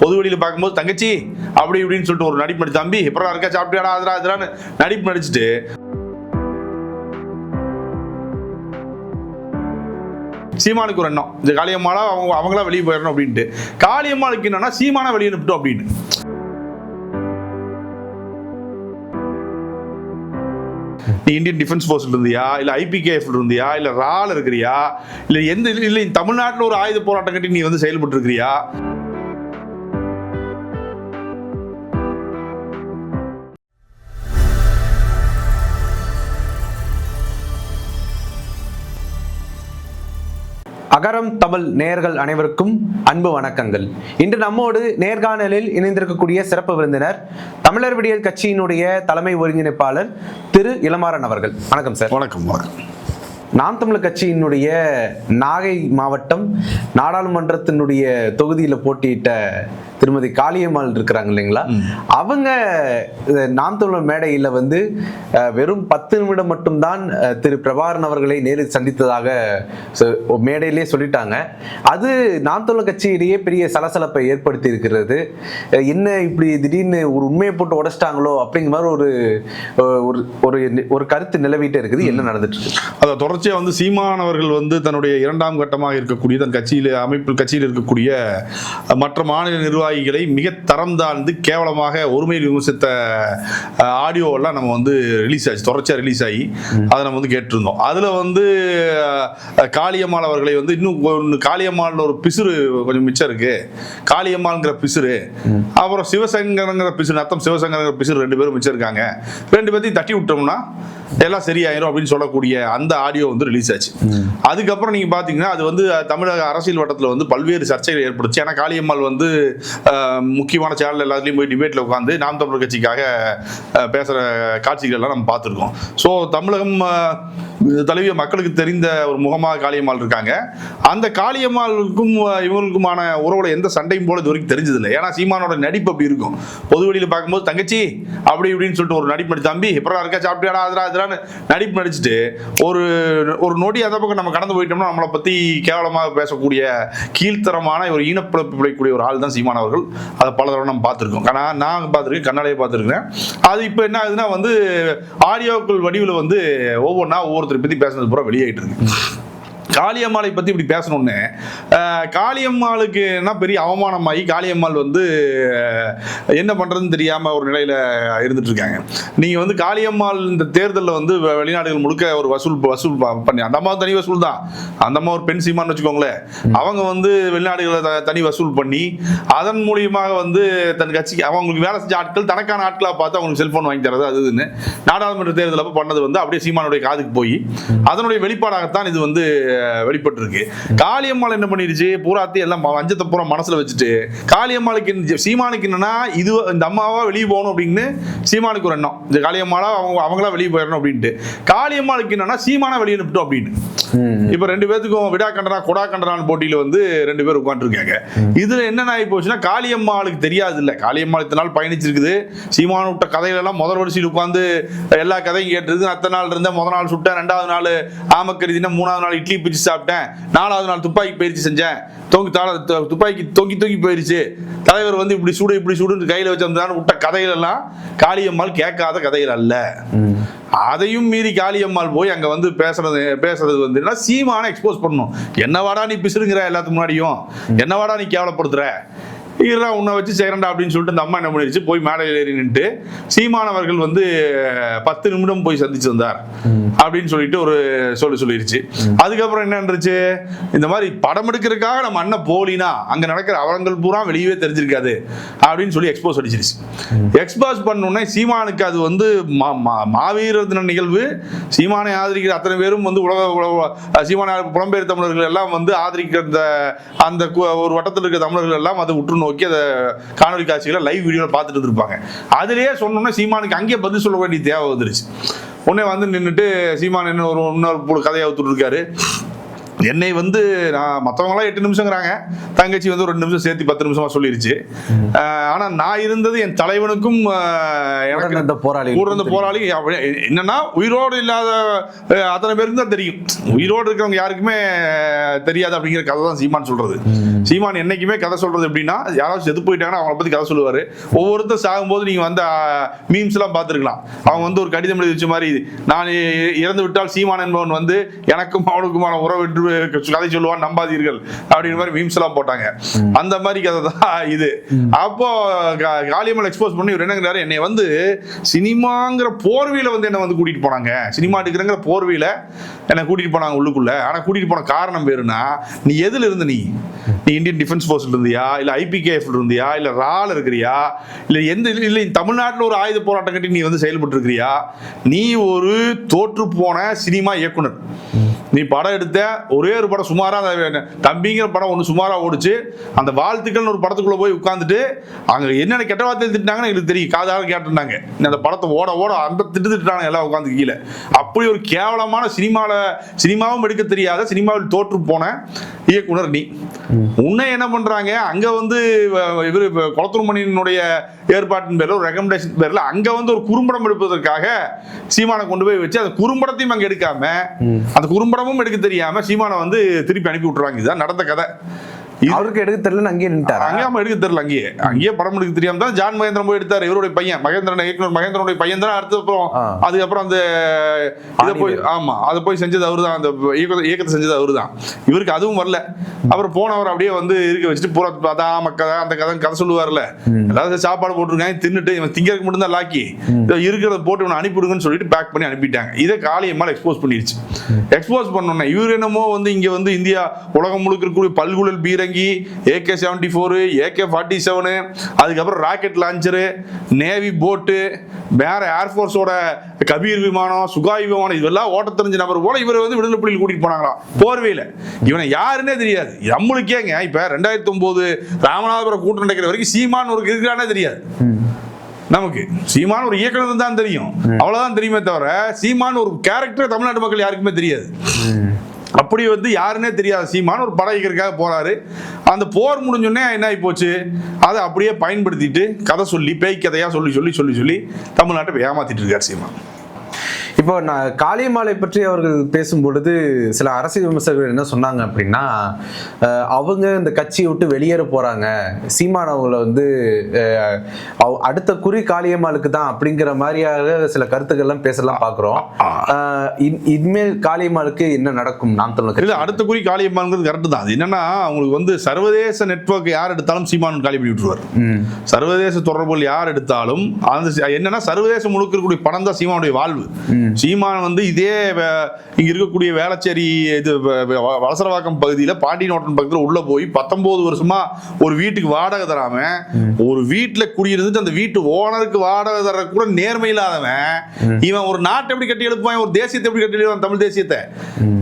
பொது வெளியில் பார்க்கும்போது தங்கச்சி அப்படி இப்படின்னு சொல்லிட்டு ஒரு நடிப்பு நடிச்சு தம்பி எப்படா இருக்கா சாப்பிட்டியாடா அதுடா அதுடான்னு நடிப்பு நடிச்சுட்டு சீமானுக்கு ஒரு எண்ணம். இந்த காளியம்மாளா அவங்க அவங்களா வெளியே போயிடணும் அப்படின்ட்டு. காளியம்மாளுக்கு என்னன்னா சீமான வெளியே அனுப்பிட்டோம் அப்படின்னு. நீ இந்தியன் டிஃபென்ஸ் ஃபோர்ஸ்ல இருந்தியா? இல்ல ஐபிகேஎஃப் இருந்தியா? இல்ல ரால் இருக்கிறியா? இல்லை எந்த இல்ல தமிழ்நாட்டுல ஒரு ஆயுத போராட்டம் கட்டி நீ வந்து செயல்பட்டு இருக்கிறியா அகரம் தமிழ் நேயர்கள் அனைவருக்கும் அன்பு வணக்கங்கள். இன்று நம்மோடு நேர்காணலில் இணைந்திருக்கக்கூடிய சிறப்பு விருந்தினர் தமிழர் விடியல் கட்சியினுடைய தலைமை ஒருங்கிணைப்பாளர் திரு இளமாறன் அவர்கள். வணக்கம் சார். வணக்கம் வணக்கம். நாம் தமிழர் கட்சியினுடைய நாகை மாவட்டம் நாடாளுமன்றத்தினுடைய தொகுதியில போட்டியிட்ட திருமதி காளியம்மாள் இருக்கிறாங்க இல்லைங்களா? அவங்க நாம் தமிழர் மேடையில் வந்து வெறும் பத்து நிமிடம் மட்டும்தான் திரு பிரபாகரன் அவர்களை நேரில் சந்தித்ததாக மேடையிலே சொல்லிட்டாங்க. அது நாம் தமிழர் கட்சியிலேயே பெரிய சலசலப்பை ஏற்படுத்தி இருக்கிறது. என்ன இப்படி திடீர்னு ஒரு உண்மையை போட்டு உடைச்சிட்டாங்களோ அப்படிங்கிற மாதிரி ஒரு ஒரு ஒரு கருத்து நிலவிட்டே இருக்குது. என்ன நடந்துட்டு இருக்கு? அதை தொடர்ச்சியா வந்து சீமான் அவர்கள் வந்து தன்னுடைய இரண்டாம் கட்டமாக இருக்கக்கூடிய தன் கட்சியில் அமைப்பில் கட்சியில் இருக்கக்கூடிய மற்ற மாநில நிர்வாகிகளை மிக தரம் தாழ்ந்து கேவலமாக ஒருமையில் விமர்சித்த ஆடியோ எல்லாம் நம்ம வந்து ரிலீஸ் ஆச்சு. தொடர்ச்சியா ரிலீஸ் ஆகி அதை நம்ம வந்து கேட்டிருந்தோம். அதுல வந்து காளியம்மாள் அவர்களை வந்து இன்னும் காளியம்மாள் ஒரு பிசுறு கொஞ்சம் மிச்சம் இருக்கு. காளியம்மாள்ங்கிற பிசுறு. அப்புறம் சிவசங்கரங்கிற பிசுறு அர்த்தம் சிவசங்கரங்கிற பிசுறு ரெண்டு பேரும் மிச்சம் இருக்காங்க. ரெண்டு பேர்த்தையும் தட்டி விட்டோம்னா எல்லாம் சரியாயிரும் அப்படின்னு சொல்லக்கூடிய அந்த ஆடியோ வந்து ரிலீஸ் ஆச்சு. அதுக்கப்புறம் நீங்க பாத்தீங்கன்னா அது வந்து தமிழக அரசியல் வட்டத்துல வந்து பல்வேறு சர்ச்சைகள் ஏற்படுச்சு ஏன்னா காளியம்மாள் வந்து முக்கியமான சேனல் எல்லாத்துலயும் போய் டிபேட்ல உட்காந்து நாம் தமிழர் கட்சிக்காக பேசுற காட்சிகள் எல்லாம் நம்ம பார்த்துருக்கோம். ஸோ தமிழகம் தழுவிய மக்களுக்கு தெரிந்த ஒரு முகமாக காளியம்மாள் இருக்காங்க. அந்த காளியம்மாளுக்கும் இவர்களுக்குமான இவங்களுக்குமான உறவுல எந்த சண்டையும் போல இது வரைக்கும் தெரிஞ்சதில்லை. ஏன்னா சீமானோட நடிப்பு அப்படி இருக்கும். பொது வெளியில் பார்க்கும்போது தங்கச்சி அப்படி இப்படின்னு சொல்லிட்டு ஒரு நடிப்பு நடிச்சு தம்பி எப்படா இருக்கா சாப்பிட்டியாடா அதுடா அதுடான்னு நடிப்பு நடிச்சுட்டு ஒரு ஒரு நொடி அந்த பக்கம் நம்ம கடந்து போயிட்டோம்னா நம்மளை பத்தி கேவலமாக பேசக்கூடிய கீழ்த்தரமான ஒரு ஈனப்பிழப்பு பிழைக்கூடிய ஒரு ஆள் தான் சீமான் அவர்கள். அதை பல தடவை நம்ம பார்த்துருக்கோம். ஆனால் நான் பார்த்துருக்கேன் கண்ணாடியை பார்த்துருக்கேன் அது இப்போ என்ன ஆகுதுன்னா வந்து ஆடியோக்கள் வடிவில் வந்து ஒவ்வொன்றா ஒவ்வொருத்தரை பற்றி பேசுனது பூரா வெளியாகிட்டு இருக்கு. காளியம்மாளை பற்றி இப்படி பேசணுன்னு காளியம்மாளுக்கு என்ன பெரிய அவமானமாகி காளியம்மாள் வந்து என்ன பண்ணுறதுன்னு தெரியாமல் ஒரு நிலையில் இருந்துட்டு இருக்காங்க. வந்து காளியம்மாள் இந்த தேர்தலில் வந்து வெளிநாடுகள் முழுக்க ஒரு வசூல் வசூல் பண்ணி அந்த அம்மா தனி வசூல் தான். அந்த அம்மா ஒரு பெண் சீமான்னு வச்சுக்கோங்களேன். அவங்க வந்து வெளிநாடுகளை த- தனி வசூல் பண்ணி அதன் மூலியமாக வந்து தன் கட்சிக்கு அவங்களுக்கு வேலை செஞ்ச ஆட்கள் தனக்கான ஆட்களாக பார்த்து அவங்களுக்கு செல்ஃபோன் வாங்கி தரது அது இதுன்னு நாடாளுமன்ற தேர்தல் அப்போ பண்ணது வந்து அப்படியே சீமானுடைய காதுக்கு போய் அதனுடைய வெளிப்பாடாகத்தான் இது வந்து வெளிப்பட்டு இருக்கு காளியம்மாள் என்ன பண்ணிருச்சு? பூராத்தி எல்லாம் வஞ்சத்தை பூரா மனசுல வச்சுட்டு காளியம்மாளுக்கு சீமானுக்கு என்னன்னா இது இந்த அம்மாவா வெளியே போகணும் அப்படின்னு சீமானுக்கு ஒரு எண்ணம். இந்த காளியம்மாளா அவங்க அவங்களா வெளியே போயிடணும் அப்படின்ட்டு. காளியம்மாளுக்கு என்னன்னா சீமானா வெளியே அனுப்பிட்டோம் அப்படின்னு. இப்ப ரெண்டு பேத்துக்கும் விடா கண்டனா கொடா கண்டனான் போட்டியில வந்து ரெண்டு பேர் உட்காந்துருக்காங்க இதுல என்ன ஆகி போச்சுன்னா காளியம்மாளுக்கு தெரியாது இல்ல. காளியம்மாள் இத்தனை நாள் பயணிச்சிருக்குது. சீமான விட்ட கதைகள் எல்லாம் முதல் வரிசையில் உட்காந்து எல்லா கதையும் கேட்டிருக்கு அத்தனை நாள் இருந்தேன் முதல் நாள் சுட்டேன் ரெண்டாவது நாள் ஆமக்கறி தினம் மூணாவது நாள் இட்லி பிச்சு சாப்பிட்டேன். நாலாவது நாள் துப்பாக்கி பயிற்சி செஞ்சேன். தொங்கி தாள துப்பாக்கி தொங்கி தொங்கி போயிருச்சு. தலைவர் வந்து இப்படி சுடு இப்படி சுடுன்னு கையில வச்சிருந்தான்னு விட்ட கதைகள் எல்லாம் காளியம்மாள் கேட்காத கதைகள் அல்ல. அதையும் மீறி காளியம்மாள் போய் அங்க வந்து பேசுறது பேசுறது வந்து சீமான எக்ஸ்போஸ் பண்ணணும். என்னவாடா நீ பிசுறுங்கிற எல்லாத்துக்கு முன்னாடியும்? என்னவாடா நீ கேவலப்படுத்துற? இருடா உன்னை வச்சு செய்கிறண்டா அப்படின்னு சொல்லிட்டு அந்த அம்மா என்ன பண்ணிருச்சு போய் மேடையில் ஏறி நின்று சீமானவர்கள் வந்து பத்து நிமிடம் போய் சந்திச்சு வந்தார். அப்படின்னு சொல்லிட்டு ஒரு சொல்லி சொல்லிருச்சு. அதுக்கப்புறம் என்ன இருந்துச்சு இந்த மாதிரி படம் எடுக்கிறதுக்காக நம்ம அண்ணன் போலினா அங்க நடக்கிற அவலங்கள் பூரா வெளியவே தெரிஞ்சிருக்காது அப்படின்னு சொல்லி எக்ஸ்போஸ் அடிச்சிருச்சு. எக்ஸ்போஸ் பண்ணோடனே சீமானுக்கு அது வந்து மாவீரர் தின நிகழ்வு. சீமானை ஆதரிக்கிற அத்தனை பேரும் வந்து உலக உலக சீமான புலம்பெயர் தமிழர்கள் எல்லாம் வந்து ஆதரிக்கிற அந்த அந்த ஒரு வட்டத்தில் இருக்கிற தமிழர்கள் எல்லாம் அதை உற்று நோக்கி அதை காணொலி காட்சிகளை லைவ் வீடியோவில் பார்த்துட்டு இருந்திருப்பாங்க. அதுலேயே சொன்னோன்னே சீமானுக்கு அங்கேயே பதில் சொல்ல வேண்டிய தேவை வந்துருச்சு. உடனே வந்து நின்றுட்டு சீமான் என்ன ஒரு இன்னொரு கதையை ஊத்துட்டு இருக்காரு. என்னை வந்து நான் மற்றவங்களாம் எட்டு நிமிஷங்கிறாங்க. தங்கச்சி வந்து ஒரு ரெண்டு நிமிஷம் சேர்த்து பத்து நிமிஷமா சொல்லிருச்சு. ஆஹ் ஆனா நான் இருந்தது என் தலைவனுக்கும் எனக்கு போராளி கூட இருந்த போராளி என்னன்னா உயிரோடு இல்லாத அத்தனை பேருக்கு தான் தெரியும். உயிரோடு இருக்கிறவங்க யாருக்குமே தெரியாது அப்படிங்கிற கதை தான் சீமான் சொல்றது. சீமான் என்னைக்குமே கதை சொல்றது எப்படின்னா யாராவது செத்து போயிட்டாங்கன்னா அவங்கள பத்தி கதை சொல்லுவாரு. ஒவ்வொருத்தர் சாகும்போது நீங்க வந்து மீம்ஸ் எல்லாம் பார்த்துருக்கலாம். அவங்க வந்து ஒரு கடிதம் எழுதி வச்ச மாதிரி நான் இறந்து விட்டால் சீமான் என்பவன் வந்து எனக்கும் அவனுக்குமான உறவு என்று கதை சொல்லுவான் நம்பாதீர்கள் அப்படின்ற மாதிரி மீம்ஸ் எல்லாம் போட்டாங்க. அந்த மாதிரி கதை தான் இது. அப்போ கா- காளியம்மாள் எக்ஸ்போஸ் பண்ணி இவர் என்னங்கிறாரு என்னை வந்து சினிமாங்கிற போர்வையில வந்து என்ன வந்து கூட்டிட்டு போனாங்க. சினிமா எடுக்கிறங்கிற போர்வையில என்னை கூட்டிட்டு போனாங்க உள்ளுக்குள்ள. ஆனா கூட்டிட்டு போன காரணம் பேருனா நீ எதுல இருந்த நீ? நீ இந்தியன் டிஃபென்ஸ் ஃபோர்ஸ்ல இருந்தியா? இல்ல ஐபிகேஎஃப் இருந்தியா? இல்ல ரால இருக்கிறியா? இல்ல எந்த இல்ல தமிழ்நாட்டுல ஒரு ஆயுத போராட்டம் கட்டி நீ வந்து செயல்பட்டு இருக்கிறியா நீ ஒரு தோற்று போன சினிமா இயக்குனர். நீ படம் எடுத்த ஒரே ஒரு படம் சுமாராக அந்த தம்பிங்கிற படம் ஒன்று சுமாராக ஓடிச்சு. அந்த வாழ்த்துக்கள்னு ஒரு படத்துக்குள்ளே போய் உட்காந்துட்டு அங்கே என்னென்ன கெட்ட வார்த்தை திட்டினாங்கன்னு எங்களுக்கு தெரியும். காதாக கேட்டிருந்தாங்க. நீ அந்த படத்தை ஓட ஓட அந்த திட்டு திட்டுறாங்க எல்லாம் உட்காந்து கீழே. அப்படி ஒரு கேவலமான சினிமாவில் சினிமாவும் எடுக்க தெரியாத சினிமாவில் தோற்று போன இயக்குனர் நீ. உன்னை என்ன பண்ணுறாங்க அங்கே வந்து வ- குளத்துருமணியினுடைய ஏற்பாட்டின் பேரில் ஒரு ரெக்கமெண்டேஷன் பேரில் அங்கே வந்து ஒரு குறும்படம் எடுப்பதற்காக சீமானை கொண்டு போய் வச்சு அந்த குறும்படத்தையும் அங்கே எடுக்காம அந்த படமும் எடுக்க தெரியாம சீமானை வந்து திருப்பி அனுப்பி விட்டுறாங்க இதுதான் நடந்த கதை. அவருக்கு எடுக்க தெரியல அங்கேயே நின்ட்டாரா அங்கேயே அவன் எடுக்க தெரியல அங்கேயே. அங்கேயே படம் எடுக்க தெரியாம தான் ஜான் மகேந்திரன் போய் எடுத்தாரு. இவருடைய பையன் மகேந்திரன் இயக்குனர் மகேந்திரனுடைய பையன் தான் அடுத்த அப்புறம். அதுக்கப்புறம் அந்த இதை போய் ஆமா அதை போய் செஞ்சது அவரு தான் அந்த இயக்கத்தை இயக்கத்தை செஞ்சது அவரு தான் இவருக்கு அதுவும் வரல. அப்புறம் போனவர் அப்படியே வந்து இருக்க வச்சுட்டு பூரா பார்த்தா மக்கள் அந்த கதை கதை சொல்லுவார்ல. ஏதாவது சாப்பாடு போட்டிருக்காங்க தின்னுட்டு இவன் திங்கறதுக்கு மட்டும் தான் லாக்கி இருக்கிறத போட்டு இவனை அனுப்பிவிடுங்கன்னு சொல்லிட்டு பேக் பண்ணி அனுப்பிட்டாங்க. இதை காளியம்மாள் எக்ஸ்போஸ் பண்ணிருச்சு. எக்ஸ்போஸ் பண்ணோன்னே இவர் என்னமோ வந்து இங்க வந்து இந்தியா உலகம் முழுக்க இருக்கக்கூடிய பல்குழல் பீரங்கி AK seventy four AK forty seven அதுக்கப்புறம் ராக்கெட் லான்ச்சரு நேவி போட்டு வேற ஏர்ஃபோர்ஸோட கபீர் விமானம் சுகாய் விமானம் இதெல்லாம் ஓட்ட தெரிஞ்ச நபர் போல இவர் வந்து விடுதலை புலிகள் கூட்டிட்டு போனாங்களாம். போர்வையில. இவனை யாருன்னே தெரியாது. நம்மளுக்கேங்க இப்ப ரெண்டாயிரத்தி ஒன்பது ராமநாதபுரம் கூட்டம் நடக்கிற வரைக்கும் சீமான் ஒரு இருக்கிறானே தெரியாது. நமக்கு. சீமான் ஒரு இயக்குனர் தான் தெரியும். அவ்வளவுதான் தெரியுமே தவிர சீமான் ஒரு கேரக்டர் தமிழ்நாட்டு மக்கள் யாருக்குமே தெரியாது. அப்படி வந்து யாருன்னே தெரியாத சீமான் ஒரு படம் இயக்கிறதுக்காக போறாரு. அந்த போர் முடிஞ்சோடனே என்ன ஆகி போச்சு அதை அப்படியே பயன்படுத்திட்டு கதை சொல்லி பேய் கதையா சொல்லி சொல்லி சொல்லி சொல்லி தமிழ்நாட்டை ஏமாத்திட்டு இருக்கார் சீமான். இப்போ நான் காளியம்மாளை பற்றி அவர்கள் பேசும் பொழுது சில அரசியல் விமர்சகர்கள் என்ன சொன்னாங்க அப்படின்னா அவங்க இந்த கட்சியை விட்டு வெளியேற போறாங்க. சீமான் அவங்கள வந்து அடுத்த குறி காளியம்மாளுக்கு தான் அப்படிங்கிற மாதிரியாக சில கருத்துக்கள்லாம் பேசலாம் பார்க்குறோம். இனிமேல் காளியம்மாளுக்கு என்ன நடக்கும் நாம் தமிழர் இல்ல? அடுத்த குறி காளியம்மாங்கிறது கரெக்ட் தான். அது என்னன்னா அவங்களுக்கு வந்து சர்வதேச நெட்வொர்க் யார் எடுத்தாலும் சீமான் காலி பண்ணி விட்டுருவார். சர்வதேச தொடர்புகள் யார் எடுத்தாலும் அந்த என்னன்னா சர்வதேசம் முழுக்க இருக்கக்கூடிய பணம் தான் சீமானுடைய வாழ்வு. சீமான் வந்து இதே இங்க இருக்கக்கூடிய வேளச்சேரி இது வலசரவாக்கம் பகுதியில பாண்டியனோட்டன் பக்கத்துல உள்ள போய் பத்தொன்பது வருஷமா ஒரு வீட்டுக்கு வாடகை தராம ஒரு வீட்டுல குடியிருந்துட்டு அந்த வீட்டு ஓனருக்கு வாடகை தர கூட நேர்மை இல்லாதவன் இவன் ஒரு நாட்டை எப்படி கட்டி எழுப்பான் ஒரு தேசியத்தை எப்படி கட்டி எழுப்பான் தமிழ் தேசியத்தை?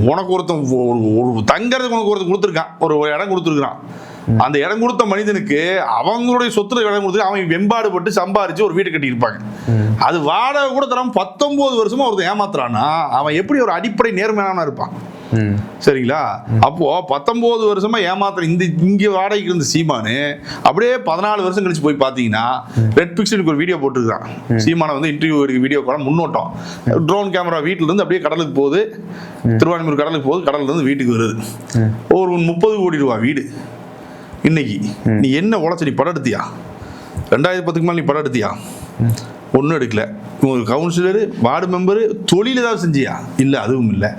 உனக்கு ஒருத்தன் ஒரு- ஒரு தங்கறதுக்கு உனக்கு ஒருத்தன் கொடுத்துருக்கான் ஒரு ஒரு இடம் கொடுத்துருக்கான் அந்த இடம் கொடுத்த மனிதனுக்கு அவங்களுடைய சொத்துல இடம் கொடுத்து அவன் வெம்பாடுபட்டு சம்பாரிச்சு ஒரு வீடு கட்டி இருப்பாங்க அது வாடகை கூட தராம பத்தொன்பது வருஷமா ஒருத்தன் ஏமாத்துறான்னா அவன் எப்படி ஒரு அடிப்படை நேர்மையான இருப்பான்? சரிங்களா? அப்போ பத்தொன்பது வருஷமா ஏமாத்துற இந்த இங்க வாடகைக்கு இருந்த சீமானு அப்படியே பதினாலு வருஷம் கழிச்சு போய் பாத்தீங்கன்னா ரெட் பிக்சலுக்கு ஒரு வீடியோ போட்டுருக்கான். சீமானை வந்து இன்டர்வியூ வீடியோ கூட முன்னோட்டம். ட்ரோன் கேமரா வீட்டுல இருந்து அப்படியே கடலுக்கு போகுது. திருவான்மூர் கடலுக்கு போகுது கடல்ல இருந்து வீட்டுக்கு வருது. ஒரு முப்பது கோடி ரூபா வீடு. இன்னைக்கு. நீ என்ன உழைச்ச நீ படம் எடுத்தியா? ரெண்டாயிரத்தி பத்துக்கு மேலே நீ படம் எடுத்தியா? ஒன்றும் எடுக்கல. ஒரு கவுன்சிலரு வார்டு மெம்பரு தொழில் ஏதாவது செஞ்சியா? இல்லை அதுவும் இல்லை.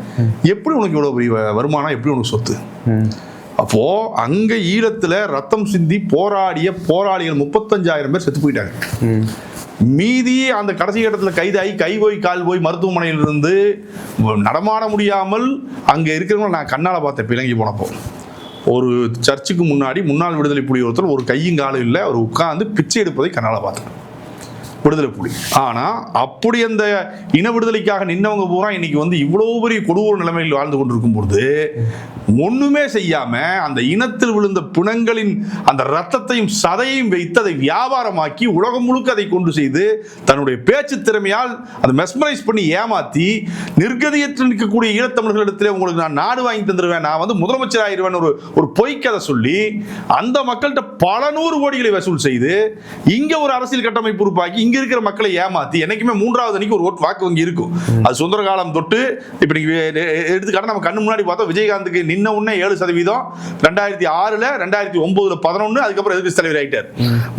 எப்படி உனக்கு இவ்வளோ பெரிய வருமானம்? எப்படி உனக்கு சொத்து? அப்போ அங்க ஈழத்துல ரத்தம் சிந்தி போராடிய போராளிகள் முப்பத்தஞ்சாயிரம் பேர் செத்து போயிட்டாங்க. மீதி அந்த கடைசி இடத்துல கைதாகி கை போய் கால் போய் மருத்துவமனையில் இருந்து நடமாட முடியாமல் அங்க இருக்கிறவங்க நான் கண்ணால பார்த்தேன் பிளங்கி போனப்போ. ஒரு சர்ச்சுக்கு முன்னாடி முன்னாள் விடுதலை புலி ஒருத்தர் ஒரு கையும் காலும் இல்லை அவர் உட்கார்ந்து பிச்சை எடுப்பதை கண்ணால் பார்த்தேன் விடுதலை புலி. ஆனால் அப்படி அந்த இன விடுதலைக்காக நின்றவங்க பூரா இன்னைக்கு வந்து இவ்வளோ பெரிய கொடூர நிலைமையில் வாழ்ந்து கொண்டிருக்கும் பொழுது ஒண்ணுமே செய்யாம அந்த இனத்தில் விழுந்த பிணங்களின் அந்த ரத்தத்தையும் சதையையும் வைத்து அதை வியாபாரமாக்கி உலகம் முழுக்க அதை கொண்டு செய்து தன்னுடைய பேச்சு திறமையால் அதை மெஸ்மரைஸ் பண்ணி ஏமாத்தி நிர்கதியற்று நிற்கக்கூடிய ஈழத்தமிழர்களிடத்திலே உங்களுக்கு நான் நாடு வாங்கி தந்துருவேன் நான் வந்து முதலமைச்சர் ஆயிருவேன் ஒரு ஒரு பொய்க்கதை சொல்லி அந்த மக்கள்கிட்ட பல நூறு கோடிகளை வசூல் செய்து இங்க ஒரு அரசியல் கட்டமைப்பு உருவாக்கி இங்க இருக்கிற மக்களை ஏமாத்தி என்னைக்குமே மூன்றாவது அன்னைக்கு ஒரு ஓட்டு வாக்கு வங்கி இருக்கும். அது சுதந்திர காலம் தொட்டு இப்ப நீங்க எடுத்துக்காட்ட நம்ம கண்ணு முன்னாடி பார்த்தோம் விஜயகாந்துக்கு நின்ன உடனே ஏழு சதவீதம். ரெண்டாயிரத்தி ஆறுல ரெண்டாயிரத்தி ஒன்பதுல பதினொன்னு அதுக்கப்புறம் எதிர்க்கட்சி தலைவர் ஆயிட்டார்?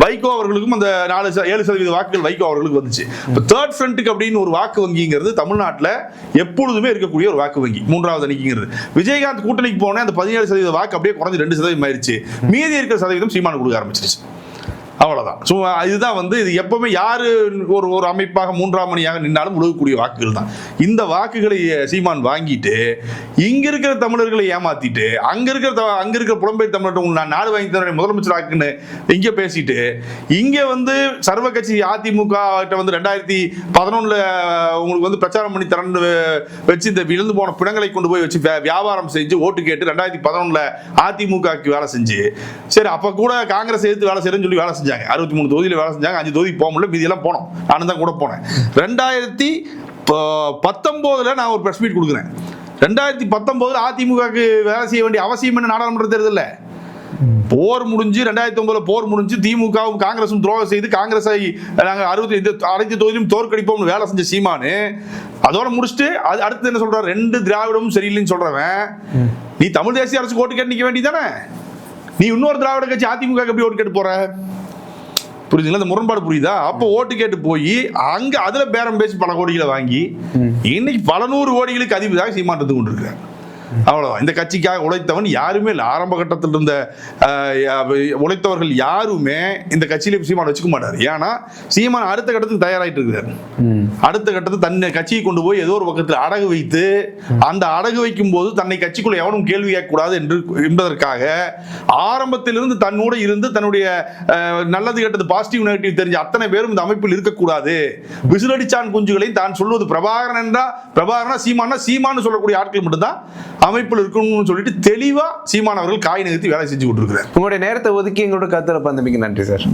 வைகோ அவர்களுக்கும் அந்த நாலு ஏழு சதவீத வாக்குகள் வைகோ அவர்களுக்கு வந்துச்சு. இப்போ தேர்ட் ஃப்ரண்ட்டுக்கு அப்படின்னு ஒரு வாக்கு வங்கிங்கிறது தமிழ்நாட்டில் எப்பொழுதுமே இருக்கக்கூடிய ஒரு வாக்கு வங்கி மூன்றாவது அணிக்குங்கிறது. விஜயகாந்த் கூட்டணிக்கு போனேன் அந்த பதினேழு சதவீத வாக்கு அப்படியே குறைஞ்சு ரெண்டு சதவீதம் ஆயிருச்சு. மீதி இருக்கிற சதவீதம் சீமானு கொடுக்க ஆரம்பிச்சிருச்சு. அவ்வளோதான் ஸோ இதுதான் வந்து இது எப்பவுமே யார் ஒரு ஒரு அமைப்பாக மூன்றாம் மணியாக நின்றாலும் உழுகக்கூடிய வாக்குகள் தான். இந்த வாக்குகளை சீமான் வாங்கிட்டு இங்கே இருக்கிற தமிழர்களை ஏமாத்திட்டு அங்கே இருக்கிற த- அங்கே இருக்கிற புலம்பெயர் தமிழர்கிட்ட உங்களுக்கு நான் நாடு வாங்கி தரேன் முதலமைச்சர் ஆக்குன்னு இங்கே பேசிட்டு இங்கே வந்து சர்வ கட்சி அதிமுக வந்து ரெண்டாயிரத்தி பதினொன்னில் உங்களுக்கு வந்து பிரச்சாரம் பண்ணி தரன்னு வச்சு இந்த விழுந்து போன பிணங்களை கொண்டு போய் வச்சு வியாபாரம் செஞ்சு ஓட்டு கேட்டு ரெண்டாயிரத்தி பதினொன்றில் அதிமுகக்கு வேலை செஞ்சு சரி அப்போ கூட காங்கிரஸ் எதிர்த்து வேலை செய்யறேன்னு சொல்லி வேலை செஞ்சு செஞ்சாங்க. அறுபத்தி மூணு தொகுதியில வேலை செஞ்சாங்க. அஞ்சு தொகுதி போக முடியல. மீதியெல்லாம் போனோம். நானும் தான் கூட போனேன். ரெண்டாயிரத்தி பத்தொம்போதில் நான் ஒரு ப்ரெஸ் மீட் கொடுக்குறேன். ரெண்டாயிரத்தி பத்தொம்போதில் அதிமுகவுக்கு வேலை செய்ய வேண்டிய அவசியம் என்ன நாடாளுமன்ற தேர்தலில் போர் முடிஞ்சு ரெண்டாயிரத்தி ஒன்பதுல போர் முடிஞ்சு திமுகவும் காங்கிரசும் துரோகம் செய்து காங்கிரஸை நாங்கள் அறுபத்தி இது அனைத்து தொகுதியிலும் தோற்கடிப்போம்னு வேலை செஞ்ச சீமானு அதோட முடிச்சுட்டு அது அடுத்து என்ன சொல்ற ரெண்டு திராவிடமும் சரியில்லைன்னு சொல்றவன். நீ தமிழ் தேசிய அரசு ஓட்டு கேட்டு நிக்க வேண்டியதானே நீ இன்னொரு திராவிட கட்சி அதிமுக எப்படி ஓட்டு கேட்டு போற? புரியுதுங்களா இந்த முரண்பாடு புரியுதா? அப்போ ஓட்டு கேட்டு போய் அங்க அதுல பேரம் பேசி பல கோடிகளை வாங்கி இன்னைக்கு பல நூறு கோடிகளுக்கு அதிபதியாக சீமான் இருந்து அவ்வளவுதான். இந்த கட்சிக்காக உழைத்தவன் யாருமே இல்லை. ஆரம்ப கட்டத்தில் இருந்த உழைத்தவர்கள் யாருமே இந்த கட்சியில சீமான் வச்சுக்க மாட்டார். ஏன்னா சீமான் அடுத்த கட்டத்துக்கு தயாராயிட்டு இருக்கிறார் அடுத்த கட்டத்தில் தன்னை கட்சியை கொண்டு போய் ஏதோ ஒரு பக்கத்தில் அடகு வைத்து அந்த அடகு வைக்கும் போது தன்னை கட்சிக்குள்ள எவனும் கேள்வி கேட்கக்கூடாது என்று என்பதற்காக ஆரம்பத்திலிருந்து தன்னோட இருந்து தன்னுடைய நல்லது கெட்டது பாசிட்டிவ் நெகட்டிவ் தெரிஞ்ச அத்தனை பேரும் இந்த அமைப்பில் இருக்கக்கூடாது. விசிலடிச்சான் குஞ்சுகளை தான் சொல்வது பிரபாகரன் என்றா பிரபாகரனா சீமானா சீமான்னு சொல்லக்கூடிய ஆட்கள் மட்டும்தான் அமைப்பில் இருக்கணும்னு சொல்லிட்டு தெளிவா சீமான் அவர்கள் காய் நிறுத்தி வேலை செஞ்சு கொண்டிருக்கிறார் உங்களுடைய நேரத்தை ஒதுக்கி எங்களோட கருத்துல பந்தமிக்கு நன்றி சார்.